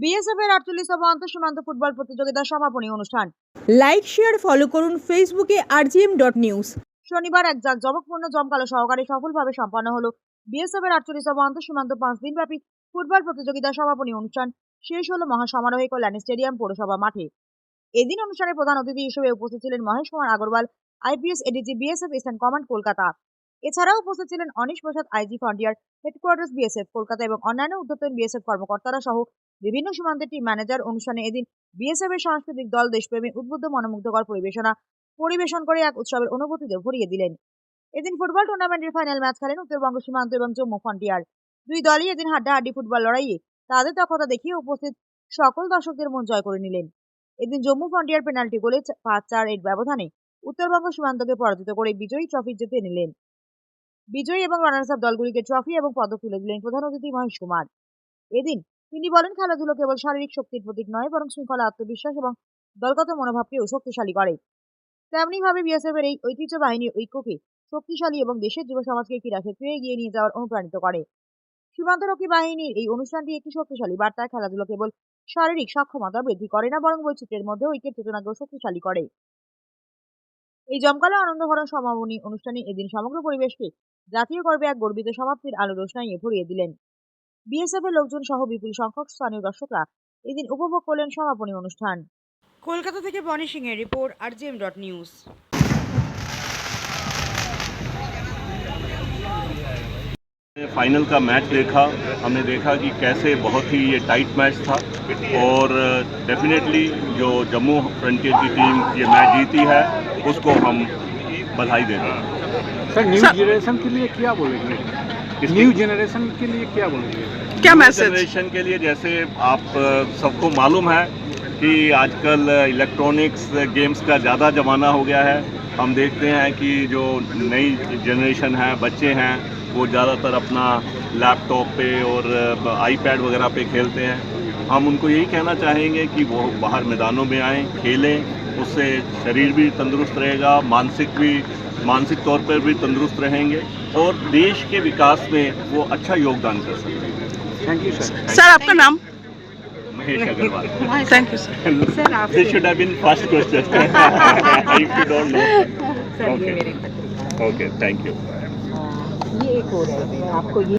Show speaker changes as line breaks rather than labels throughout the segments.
BSF এর আটচল্লিশতম আন্তঃসীমান্ত football প্রতিযোগিতার সমাপনী অনুষ্ঠান।
লাইক শেয়ার ফলো করুন ফেসবুকে আরজিএম ডট নিউজ
শনিবার এক জাঁকজমকপূর্ণ জমকালো সহকারে সফলভাবে সম্পন্ন হলো বিএসএফ এর আটচল্লিশতম আন্তঃসীমান্ত পাঁচ দিনব্যাপী ফুটবল প্রতিযোগিতার সমাপনী অনুষ্ঠান। শেষ হলো মহাসমারোহে কল্যাণী স্টেডিয়াম পৌরসভা মাঠে। এদিন অনুষ্ঠানে প্রধান অতিথি হিসেবে উপস্থিত ছিলেন Mahesh Kumar Agarwal IPS ADG BSF eastern command Kolkata. এছাড়াও উপস্থিত ছিলেন Anish Prasad IG frontier headquarters BSF Kolkata এবং অন্যান্য উদ্যোতন বিএসএফ কর্মকর্তারা সহ বিভিন্ন সীমান্তের টিম ম্যানেজার অনুষ্ঠানে এদিন বিএসএফ এর সাংস্কৃতিক দল দেশপ্রেমী, উদ্বুদ্ধ, মনোমুগ্ধকর পরিবেশনা, পরিবেশন করে এক উৎসবের অনুভূতিতে ভরিয়ে দিলেন। এদিন ফুটবল টুর্নামেন্টের ফাইনাল ম্যাচ খেলেন উত্তরবঙ্গ সীমান্ত এবং জম্মু ফ্রন্টিয়ার দুই দলই এদিন হাড্ডাহাড্ডি ফুটবল লড়াইয়ে তাদের দক্ষতা দেখিয়ে উপস্থিত সকল দর্শকদের মন জয় করে নিলেন। এদিন জম্মু ফ্রন্টিয়ার পেনাল্টি গোলে পাঁচ চার এর ব্যবধানে উত্তরবঙ্গ সীমান্তকে পরাজিত করে বিজয়ী ট্রফি জিতে নিলেন। বিজয়ী এবং রানার্স আপ দলগুলিকে ট্রফি এবং পদক তুলে দিলেন প্রধান অতিথি মহেশ কুমার। এদিন তিনি বলেন, খেলাধুলো কেবল শারীরিক শক্তির প্রতীক নয়, বরং শৃঙ্খলা, আত্মবিশ্বাস এবং দলগত মনোভাবকেও শক্তিশালী করে। তেমনি ভাবে বিএসএফ এর এই ঐতিহ্য বাহিনীর ঐক্যকে শক্তিশালী এবং দেশের যুব সমাজকে ক্রীড়াক্ষেত্রে এগিয়ে নিয়ে যাওয়ার অনুপ্রাণিত করে। সীমান্তরক্ষী বাহিনীর এই অনুষ্ঠানটি একটি শক্তিশালী বার্তা, খেলাধুলো কেবল শারীরিক সক্ষমতা বৃদ্ধি করে না, বরং বৈচিত্র্যের মধ্যে ঐক্যের চেতনাকেও শক্তিশালী করে। এই জমকালো আনন্দভরণ সমাপনী অনুষ্ঠানে এদিন সমগ্র পরিবেশকে জাতীয় গর্বে এক গর্বিত সমাপ্তির আলো রোশনাইয়ে ভরিয়ে দিলেন। বিএসএফ এর লোকজন সহ বিপুল সংখ্যক স্থানীয় দর্শকরা এদিন উপভোগ করলেন সমাপনী অনুষ্ঠান কলকাতা থেকে বনি সিং এর report RGM dot news
final का मैच देखा हमने देखा कि कैसे बहुत ही ये टाइट मैच था और डेफिनेटली जो जम्मू फ्रंटियर की टीम ये मैच जीती है उसको हम बधाई देते हैं
सर न्यू जनरेशन के लिए क्या बोलेंगे
किसकी?
न्यू जनरेशन के लिए क्या बोलेंगे?
क्या मैसेज
जनरेशन के लिए जैसे आप सबको मालूम है कि आजकल इलेक्ट्रॉनिक्स गेम्स का ज़्यादा ज़माना हो गया है। हम देखते हैं कि जो नई जनरेशन है बच्चे हैं वो ज़्यादातर अपना लैपटॉप पे और आईपैड वगैरह पे खेलते हैं। हम उनको यही कहना चाहेंगे कि वो बाहर मैदानों में आएँ खेलें उससे शरीर भी तंदुरुस्त रहेगा मानसिक भी मानसिक तौर पर भी तंदुरुस्त रहेंगे और देश के विकास में वो अच्छा योगदान कर सकते हैं
थैंक यू सर
सर आपका नाम
Mahesh Agarwal thank you sir question. if you don't know. Okay. Okay, thank you.
ये एक और है आपको ये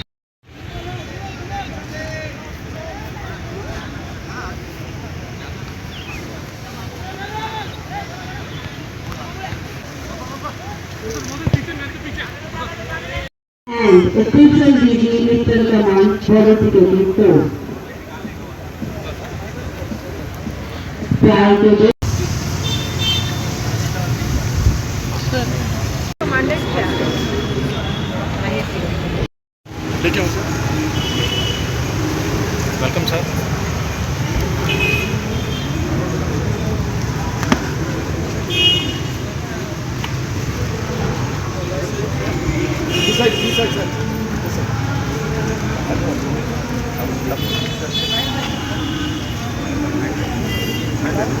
একুশে ডিগ্রি
বিদ্যমান পরবর্তীত Welcome, sir.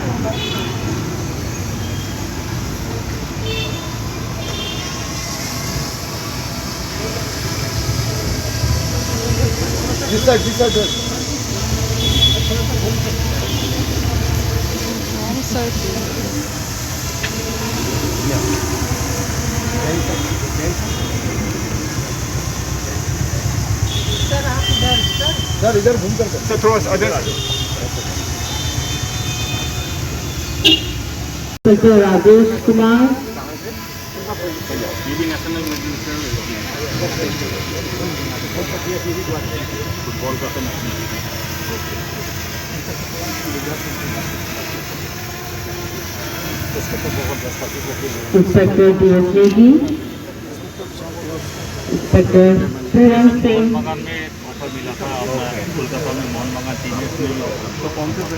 Command Political Force. Prior to this,
लेके आओ सर वेलकम सर
सर थोड़ा सा other
inspector Rajesh Kumar inspector D S Negi inspector Shriram Singh
मिला था कोलकाता में मोहन तो कौन से
में